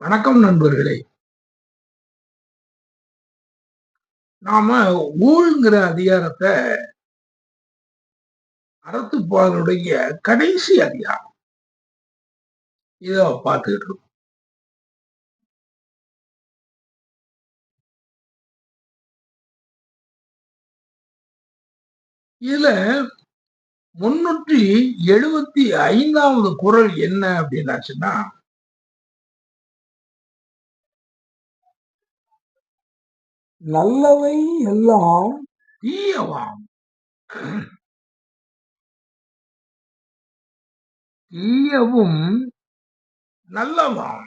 வணக்கம் நண்பர்களே. நாம ஊழ்ங்கிற அதிகாரத்தை அறத்துப்பாலுடைய கடைசி அதிகாரம். இத பார்த்துக்கிட்டு இருக்கோம். இதுல முன்னூற்றி எழுபத்தி ஐந்தாவது குரல் என்ன அப்படின்னாச்சுன்னா நல்லவை எல்லாம் தீயவாம். தீயவும் நல்லவாம்.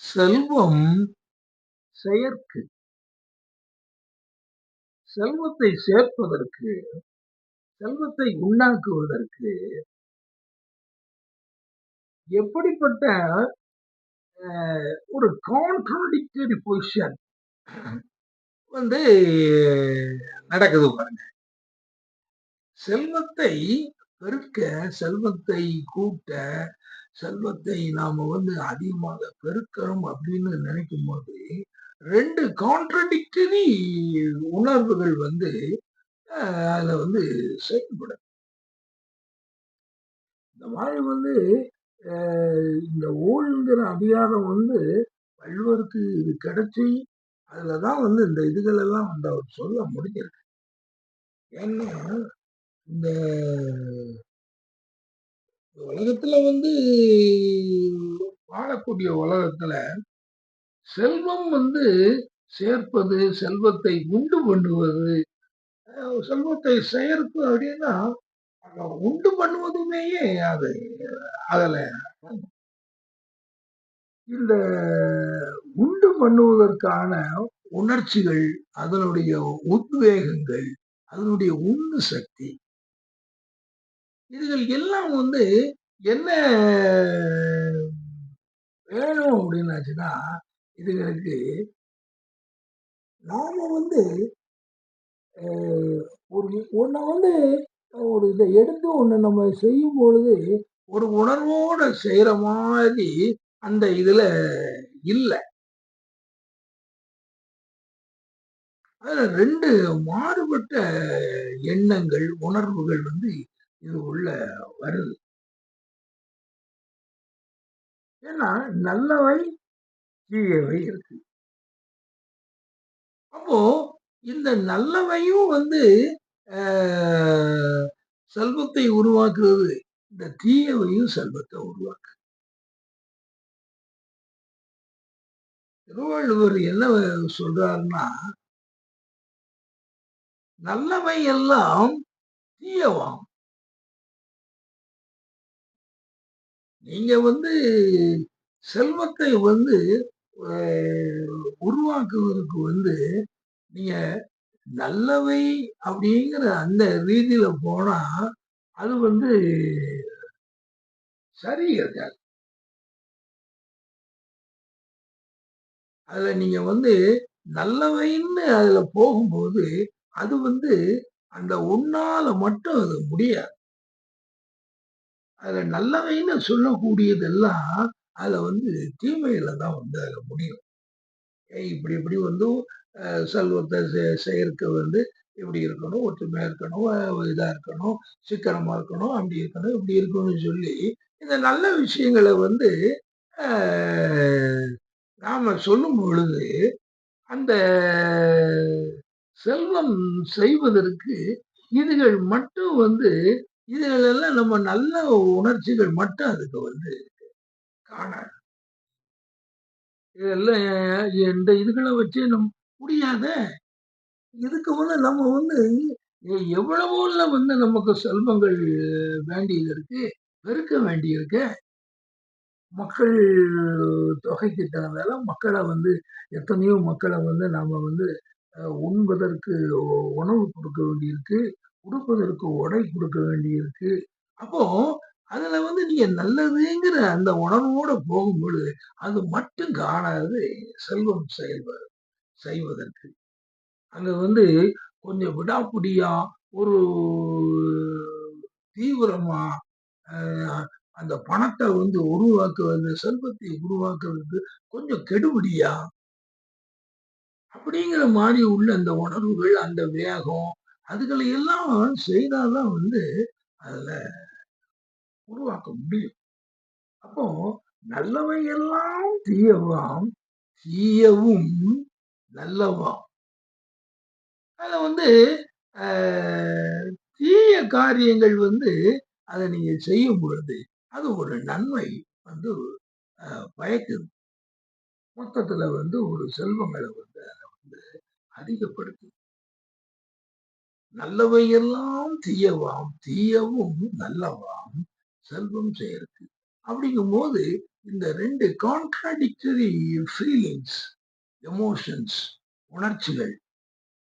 செல்வம் செயற்கு. செல்வத்தை சேர்ப்பதற்கு செல்வத்தை உண்டாக்குவதற்கு எப்படிப்பட்ட ஒரு கான்ட்ராடிக்டரி பொசிஷன் வந்து நடக்குது பாருங்க. செல்வத்தை பெருக்க செல்வத்தை கூட்ட செல்வத்தை நாம வந்து அதிகமாக பெருக்கிறோம் அப்படின்னு நினைக்கும் போது ரெண்டு கான்ட்ரடிக்டரி உணர்வுகள் வந்து அதுல வந்து செயல்படும். இந்த மாதிரி வந்து இந்த ஊழ்ங்கிற அதிகாரம் வந்து வள்ளுவருக்கு இது கிடைச்சி அதுலதான் வந்து இந்த இதுகள் எல்லாம் வந்து அவர் சொல்ல முடிஞ்சிருக்கு. ஏன்னா இந்த உலகத்துல வந்து வாழக்கூடிய உலகத்துல செல்வம் வந்து சேர்ப்பது செல்வத்தை உண்டு பண்ணுவது செல்வத்தை சேர்ப்பு அப்படின்னா உண்டு பண்ணுவதுமேயே அது அதுல. இந்த உண்டு பண்ணுவதற்கான உணர்ச்சிகள் அதனுடைய உத்வேகங்கள் அதனுடைய உந்து சக்தி. இதுகள் எல்லாம் வந்து என்ன வேணும் அப்படின்னாச்சுன்னா இதுகளுக்கு நாம வந்து ஒரு ஒன்றை வந்து ஒரு இதை எடுத்து ஒன்று நம்ம செய்யும் பொழுது ஒரு உணர்வோட செய்யற மாதிரி அந்த இதுல இல்லை. அதுல ரெண்டு மாறுபட்ட எண்ணங்கள் உணர்வுகள் வந்து இது உள்ள வருது. ஏன்னா நல்லவை தீயவை இருக்கு. அப்போ இந்த நல்லவையும் வந்து செல்வத்தை உருவாக்குவது. இந்த தீயவையும் செல்வத்தை உருவாக்கு திருவள்ளுவர் என்ன சொல்றாருன்னா நல்லவை எல்லாம் தீயவாம். நீங்க வந்து செல்வத்தை வந்து உருவாக்குவதற்கு வந்து நீங்க நல்லவை அப்படிங்கிற அந்த ரீதியில போனா அது வந்து சரி இருக்காது. அதுல நீங்க வந்து நல்லவைன்னு அதுல போகும்போது அது வந்து அந்த உன்னால மட்டும் அது முடியாது. அதுல நல்லவைன்னு சொல்லக்கூடியதெல்லாம் அதுல வந்து தீமையில தான் வந்து அதுல முடியும். இப்படி இப்படி வந்து செல்வத்தை செய்யறதுக்கு வந்து இப்படி இருக்கணும் ஒற்றுமையா இருக்கணும் இதா இருக்கணும் சிக்கனமா இருக்கணும் அப்படி இருக்கணும் இப்படி இருக்கணும்னு சொல்லி இந்த நல்ல விஷயங்களை வந்து நாம சொல்லும் பொழுது அந்த செல்வம் செய்வதற்கு இதுகள் மட்டும் வந்து இதுகளெல்லாம் நம்ம நல்ல உணர்ச்சிகள் மட்டும் அதுக்கு வந்து காண இதெல்லாம் இந்த இதுகளை வச்சு நம்ம முடியாத? இதுக்கு வந்து நம்ம வந்து எவ்வளவோல வந்து நமக்கு செல்வங்கள் வேண்டியது இருக்கு பெருக்க வேண்டியிருக்கு. மக்கள் தொகைக்கு தகுந்தால மக்களை வந்து எத்தனையோ மக்களை வந்து நாம வந்து உண்பதற்கு உணவு கொடுக்க வேண்டியிருக்கு உடுப்பதற்கு உடை கொடுக்க வேண்டியிருக்கு. அப்போ அதுல வந்து நீங்க நல்லதுங்கிற அந்த உணர்வோட போகும்பொழுது அது மட்டும் காணாது செல்வம் செயல்படு செய்வதற்கு. அங்க வந்து கொஞ்சம் விடாப்புடியா ஒரு தீவிரமா அந்த பணத்தை வந்து உருவாக்குவது செல்வத்தை உருவாக்குவது கொஞ்சம் கெடுபடியா? அப்படிங்கிற மாதிரி உள்ள அந்த உணர்வுகள் அந்த வேகம் அதுகளை எல்லாம் செய்தாதான் வந்து அதுல உருவாக்க முடியும். அப்போ நல்லவை எல்லாம் தீயவாம் தீயவும் நல்லவாம் அதை வந்து தீய காரியங்கள் வந்து அதை நீங்க செய்யும் பொழுது அது ஒரு நன்மை வந்து பயக்குது. மொத்தத்துல வந்து ஒரு செல்வங்களை வந்து அதை வந்து அதிகப்படுத்து நல்லவையெல்லாம் தீயவாம் தீயவும் நல்லவாம் செல்வம் செய்யறது அப்படிங்கும் போது இந்த ரெண்டு கான்ட்ராடிக்டரி ஃபீலிங்ஸ் எமோஷன்ஸ் உணர்ச்சிகள்.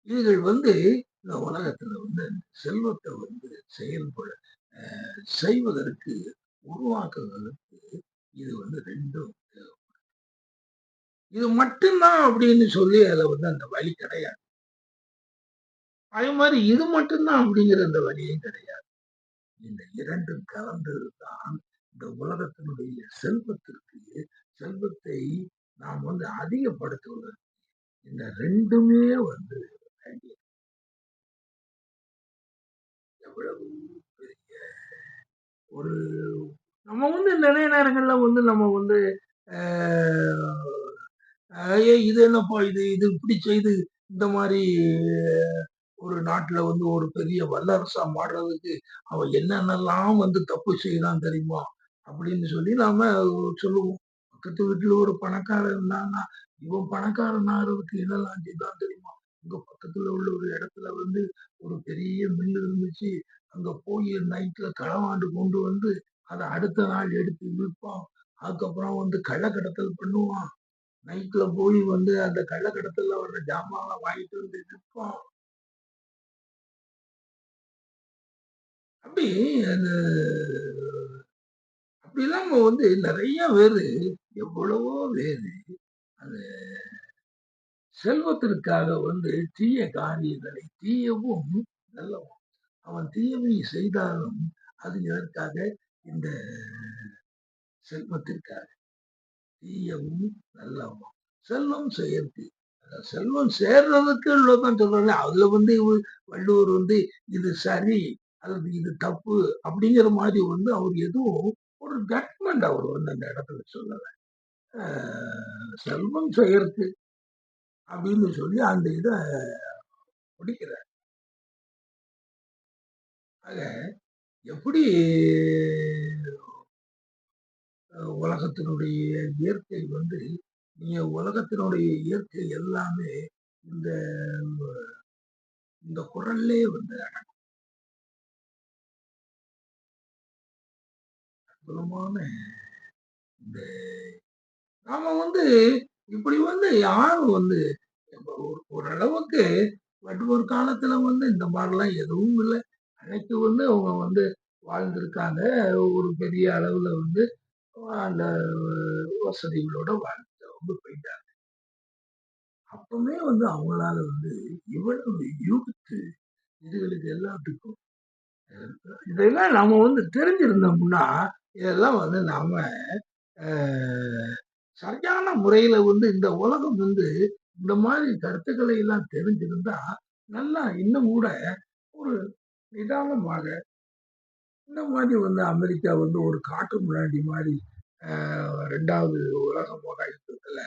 இதுகள் வந்து இந்த உலகத்துல வந்து செல்வத்தை வந்து செயல்பட செய்வதற்கு உருவாக்குவதற்கு இது வந்து ரெண்டும் இது மட்டும்தான் அப்படின்னு சொல்லி அதுல வந்து அந்த வழி கிடையாது. அதே மாதிரி இது மட்டும்தான் அப்படிங்கிற அந்த வழியும் கிடையாது. இந்த இரண்டும் கலந்தது தான் இந்த உலகத்தினுடைய செல்வத்திற்கு செல்வத்தை நாம் வந்து அதிகப்படுத்துவதற்கு இந்த ரெண்டுமே வந்து எவ்வளவு பெரிய ஒரு நம்ம வந்து நிறைய நேரங்கள்ல வந்து நம்ம வந்து ஏ இது என்னப்பா இது? இது இப்படி செய்து இந்த மாதிரி ஒரு நாட்டுல வந்து ஒரு பெரிய வல்லரசா மாடுறதுக்கு அவன் என்னென்னலாம் வந்து தப்பு செய்யலாம் தெரியுமா? அப்படின்னு சொல்லி நாம சொல்லுவோம். பக்கத்து வீட்டுல ஒரு பணக்காரன் இருந்தாங்கன்னா இவன் பணக்காரன் ஆகிறதுக்கு என்னெல்லாம் செய்தான் தெரியுமா? இங்க பக்கத்துல உள்ள ஒரு இடத்துல வந்து ஒரு பெரிய மில்லு இருந்துச்சு. அங்க போய் நைட்ல களவாண்டு கொண்டு வந்து அதை அடுத்த நாள் எடுத்து விற்பான் அதுக்கப்புறம் வந்து கள்ளக்கடத்தல் பண்ணுவான். நைட்ல போய் வந்து அந்த கள்ளக்கடத்தல்ல வர்ற ஜாமான் வாங்கிட்டு வந்து விற்பான் அப்படி அது அப்படிலாம் வந்து நிறைய பேரு எவ்வளவோ பேரு அந்த செல்வத்திற்காக வந்து தீய காரியங்களை தீயவும் நல்லவும். அவன் தீயவை செய்தாலும் அது எதற்காக இந்த செல்வத்திற்காக. தீயவும் நல்லவும். செல்வம் செயற்கை. செல்வம் சேர்றதுக்கு உள்ளதான் சொல்றாங்க அதுல வந்து வள்ளுவர் வந்து இது சரி அல்லது இது தப்பு அப்படிங்கிற மாதிரி வந்து அவர் எதுவும் ஒரு ஜட்மெண்ட் அவர் வந்து அந்த இடத்துல சொல்லலை. செல்வம் செய்யறது அப்படின்னு சொல்லி அந்த இதை முடிக்கிறார். ஆக எப்படி உலகத்தினுடைய இயற்கை வந்து நீங்க உலகத்தினுடைய இயற்கை எல்லாமே இந்த இந்த குரல்லே வந்து அடங்கும். அற்புதமான இந்த நாம வந்து இப்படி வந்து யாரும் வந்து ஓரளவுக்கு ஒரு காலத்துல வந்து இந்த மாதிரிலாம் எதுவும் இல்லை. அன்னைக்கு வந்து அவங்க வந்து வாழ்ந்திருக்காங்க. ஒரு பெரிய அளவுல வந்து அந்த வசதிகளோட வாழ்ந்து போயிட்டாங்க. அப்பவுமே வந்து அவங்களால வந்து இவ்வளவு யூகித்து இதுகளுக்கு எல்லாத்துக்கும் இதெல்லாம் நாம வந்து தெரிஞ்சிருந்தோம்னா இதெல்லாம் வந்து நாம சரியான முறையில வந்து இந்த உலகம் வந்து இந்த மாதிரி கருத்துக்களை எல்லாம் தெரிஞ்சிருந்தா நல்லா இன்னும் கூட ஒரு நிதானமாக இந்த மாதிரி வந்து அமெரிக்கா வந்து ஒரு காட்டு முன்னாடி மாதிரி ரெண்டாவது உலக மகா யுத்தத்துல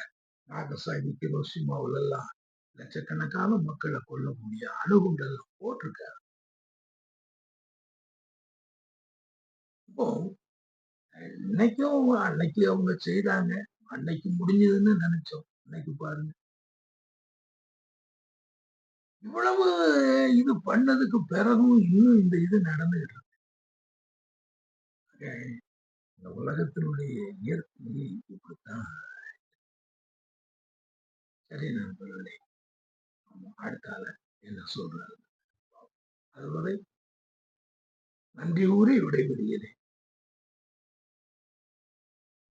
நாகசாகி கிரோசிமாவுல எல்லாம் லட்சக்கணக்கான மக்களை கொல்லக்கூடிய அணுகுண்டெல்லாம் போட்டிருக்காரு. இப்போ இன்னைக்கும் அன்னைக்கு அவங்க செய்தாங்க அன்னைக்கு முடிஞ்சதுன்னு நினைச்சோம். அன்னைக்கு பாருங்க. இவ்வளவு இது பண்ணதுக்கு பிறகும் இன்னும் இந்த இது நடந்துகிட்டு இருக்கு. இந்த உலகத்தினுடைய இயற்கை இப்படித்தான் சரி நண்பர்களே அடுத்தால என்ன சொல்றாரு அதுவரை நன்றி கூறி விடைபெறுகிறேன்.